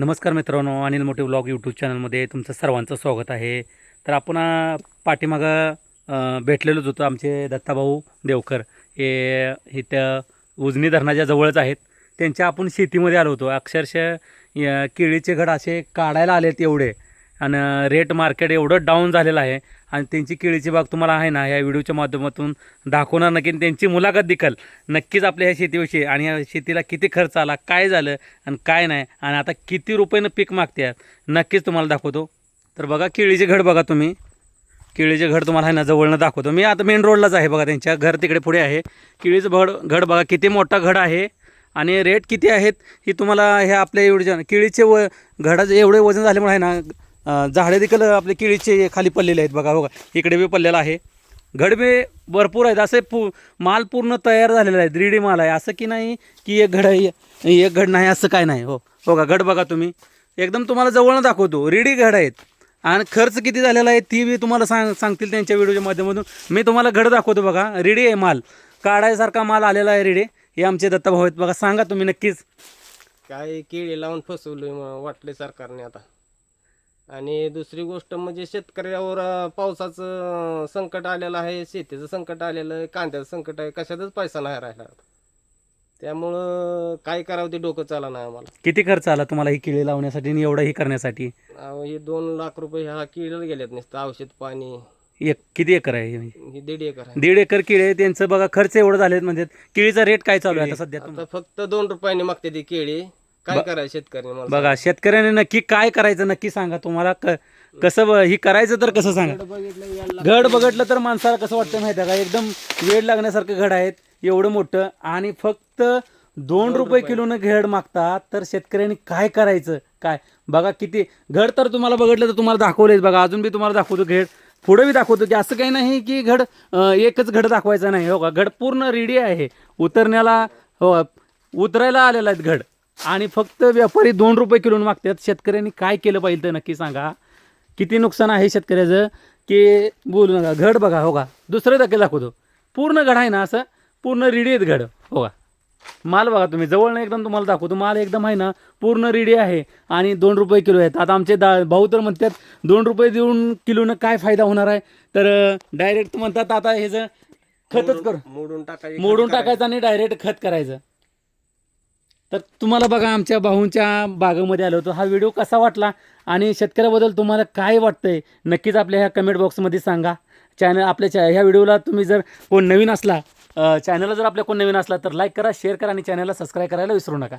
नमस्कार मित्रांनो अनिल मोठे व्लॉग यूट्यूब चॅनलमध्ये तुमचं सर्वांचं स्वागत आहे. तर आपण पाठीमागं भेटलेलोच होतो आमचे दत्ताभाऊ देवकर. हे इथं उजनी धरणाच्या जवळच आहेत. त्यांच्या आपण शेतीमध्ये आलो होतो. अक्षरशः केळीचे घड असे काढायला आलेत एवढे. आणि रेट मार्केट एवढं डाऊन झालेलं आहे. आणि त्यांची केळीची बाग तुम्हाला आहे ना या व्हिडिओच्या माध्यमातून दाखवणार नक्की. त्यांची मुलाखत देखील नक्कीच आपल्या ह्या शेतीविषयी आणि या शेतीला किती खर्च आला काय झालं आणि काय नाही आणि आता किती रुपयानं पीक मागते आहेत नक्कीच तुम्हाला दाखवतो. तर बघा केळीचे घड बघा तुम्ही. केळीचे घड तुम्हाला आहे ना जवळनं दाखवतो. मी आता मेन रोडलाच आहे बघा त्यांच्या घर तिकडे पुढे आहे. केळीचं भड घड बघा किती मोठा घड आहे आणि रेट किती आहेत ही तुम्हाला हे आपल्या एवढे केळीचे व घडाचं एवढे वजन झाल्यामुळे आहे ना झाडे देखील आपले केळीचे खाली पडलेले आहेत बघा बघा. इकडे बी पडलेला आहे. घड बी भरपूर आहेत. असे पू माल पूर्ण तयार झालेला आहे. रेडी माल आहे. असं की नाही की एक घड आहे एक घड नाही असं काय नाही. हो. बघा घड बघा तुम्ही. एकदम तुम्हाला जवळनं दाखवतो. रेडी घड आहेत. आणि खर्च किती झालेला आहे ती बी तुम्हाला सांग सांगतील त्यांच्या व्हिडिओच्या माध्यमातून. मी तुम्हाला घड दाखवतो बघा. रेडी आहे माल. काढायसारखा माल आलेला आहे रेडी. हे आमचे दत्ताभाऊ आहेत. बघा सांगा तुम्ही नक्कीच. काय केळी लावून फसवलं वाटले सरकारने आता. आणि दुसरी गोष्ट म्हणजे शेतकऱ्यावर पावसाचं संकट आलेलं आहे शेतीचं संकट आलेलं आहे कांद्याचं संकट आहे कशातच पैसा नाही राहिला. त्यामुळं काय करावं ते डोकं चाला नाही आम्हाला. किती खर्च आला तुम्हाला ही केळी लावण्यासाठी आणि एवढं ही करण्यासाठी? अहो, हे दोन लाख रुपये ह्या केळीला गेलेत नुसतं औषध पाणी. एक किती एकर आहे हे? दीड एकर आहे. दीड एकर केळी आहे त्यांचं बघा खर्च एवढं झालेत म्हणजे केळीचा रेट काय चालू आहे आता सध्या आता फक्त दोन रुपयाने मागते ती केळी. काय करायचं शेतकरी मला बघा शेतकऱ्याने नक्की काय करायचं नक्की सांगा तुम्हाला. क- कसं ब- ही करायचं तर कसं सांगा? बघितलं याला घड बघितलं तर माणसाला कसं वाटतं माहिती आहे का? एकदम वेळ लागण्यासारखं घड आहेत एवढं मोठं. आणि फक्त दोन रुपये किलोनं घड मागतात तर शेतकऱ्यांनी काय करायचं? काय? बघा किती घड तर तुम्हाला बघितलं तर तुम्हाला दाखवलेच बघा. अजून बी तुम्हाला दाखवतो घड पुढे बी दाखवतो की असं काही नाही की घड अं, एकच घड दाखवायचं नाही. हो का? घड पूर्ण रेडी आहे. उतरण्याला हो उतरायला आलेला आहेत घड आणि फक्त व्यापारी दोन रुपये किलोनं मागतात. शेतकऱ्यांनी काय केलं पाहिजे तर नक्की सांगा. किती नुकसान आहे शेतकऱ्याचं? की बोलू नका. घड बघा हो का? दुसरं देखील दाखवतो. पूर्ण घड आहे ना असं? पूर्ण रेडी आहेत घड हो का? माल बघा तुम्ही. जवळनं एकदम तुम्हाला दाखवतो. माल एकदम आहे ना पूर्ण रेडी आहे. आणि दोन रुपये किलो आहेत. आता आमचे दा भाऊ तर म्हणतात दोन रुपये देऊन किलोनं काय फायदा होणार आहे? तर डायरेक्ट म्हणतात आता हे जर खतच कर. मोडून टाकायचं मोडून टाकायचं आणि डायरेक्ट खत करायचं. तर तुम्हाला बघा आमच्या भाऊंच्या बागेमध्ये आलो होतो. हा व्हिडिओ कसा वाटला आणि शेतकऱ्याबद्दल तुम्हाला काय वाटतंय नक्कीच आपल्या ह्या कमेंट बॉक्समध्ये सांगा. चॅनल आपल्या चॅ ह्या व्हिडिओला तुम्ही जर कोण नवीन असला चॅनलला जर आपल्या कोण नवीन असला तर लाईक करा शेअर करा आणि चॅनलला सबस्क्राईब करायला विसरू नका.